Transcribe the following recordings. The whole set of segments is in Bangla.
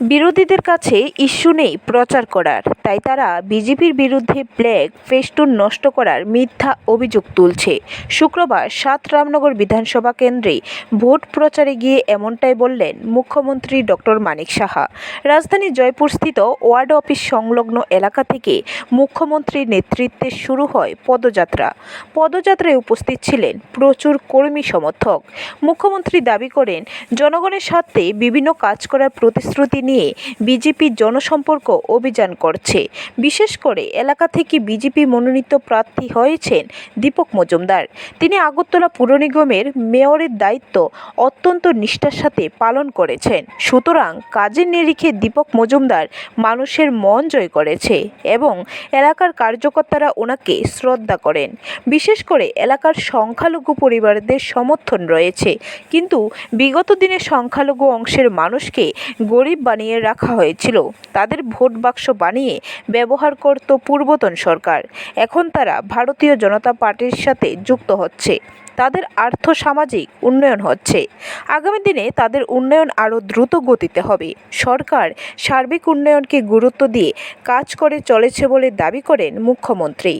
বিরোধীদের কাছে ইস্যু নেই প্রচার করার। তাই তারা বিজেপির বিরুদ্ধে প্লেগ ফেস্টুন নষ্ট করার মিথ্যা অভিযোগ তুলছে। শুক্রবার সাত রামনগর বিধানসভা কেন্দ্রে ভোট প্রচারে গিয়ে এমনটাই বললেন মুখ্যমন্ত্রী ডক্টর মানিক সাহা। রাজধানী জয়পুরস্থিত ওয়ার্ড অফিস সংলগ্ন এলাকা থেকে মুখ্যমন্ত্রীর নেতৃত্বে শুরু হয় পদযাত্রা। পদযাত্রায় উপস্থিত ছিলেন প্রচুর কর্মী সমর্থক। মুখ্যমন্ত্রী দাবি করেন, জনগণের স্বার্থে বিভিন্ন কাজ করার প্রতিশ্রুতি নিয়ে বিজেপি জনসম্পর্ক অভিযান করছে। বিশেষ করে এলাকা থেকে বিজেপি মনোনীত প্রার্থী হয়েছেন দীপক মজুমদার। তিনি আগরতলা পুর নিগমের মেয়রের দায়িত্ব অত্যন্ত নিষ্ঠার সাথে পালন করেছেন। সুতরাং কাজের নিরিখে দীপক মজুমদার মানুষের মন জয় করেছে এবং এলাকার কার্যকর্তারা ওনাকে শ্রদ্ধা করেন। বিশেষ করে এলাকার সংখ্যালঘু পরিবারদের সমর্থন রয়েছে। কিন্তু বিগত দিনে সংখ্যালঘু অংশের মানুষকে গরিব বানিয়ে রাখা হয়েছিল। তাদের ভোট বাক্স বানিয়ে ব্যবহার করত পূর্বতন সরকার। এখন তারা ভারতীয় জনতা পার্টির সাথে যুক্ত হচ্ছে। তাদের আর্থ সামাজিক উন্নয়ন হচ্ছে। আগামী দিনে তাদের উন্নয়ন আরও দ্রুত গতিতে হবে। সরকার সার্বিক উন্নয়নকে গুরুত্ব দিয়ে কাজ করে চলেছে বলে দাবি করেন মুখ্যমন্ত্রী।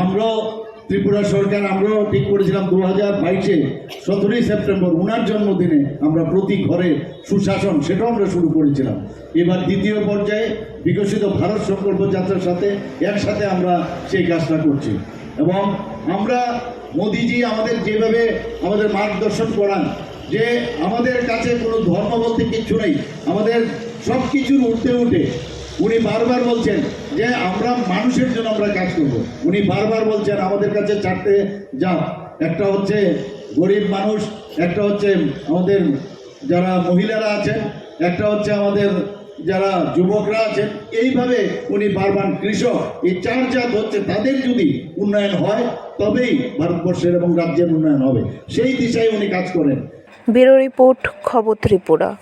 আমরাও ত্রিপুরা সরকার, আমরাও ঠিক করেছিলাম দু হাজার বাইশে, সতেরোই সেপ্টেম্বর ওনার জন্মদিনে আমরা প্রতি ঘরে সুশাসন, সেটাও আমরা শুরু করেছিলাম। এবার দ্বিতীয় পর্যায়ে বিকশিত ভারত সংকল্প যাত্রার সাথে একসাথে আমরা সেই কাজটা করছি। এবং আমরা মোদিজি আমাদের যেভাবে আমাদের মার্গদর্শন করান, যে আমাদের কাছে কোনো ধর্ম বলতে কিচ্ছু নেই, আমাদের সব কিছুর উঠতে উঠে উনি বারবার বলছেন যে আমরা মানুষের জন্য আমরা কাজ করব। উনি বারবার বলছেন, আমাদের কাছে চারটে যা একটা হচ্ছে গরিব মানুষ, একটা হচ্ছে আমাদের যারা মহিলারা আছেন, একটা হচ্ছে আমাদের যারা যুবকরা আছেন। এইভাবে উনি বারবার কৃষক, এই চার জাত হচ্ছে, তাদের যদি উন্নয়ন হয়, তবেই ভারতবর্ষের এবং রাজ্যের উন্নয়ন হবে। সেই দিশায় উনি কাজ করেন। ব্যুরো রিপোর্ট, খবর ত্রিপুরা।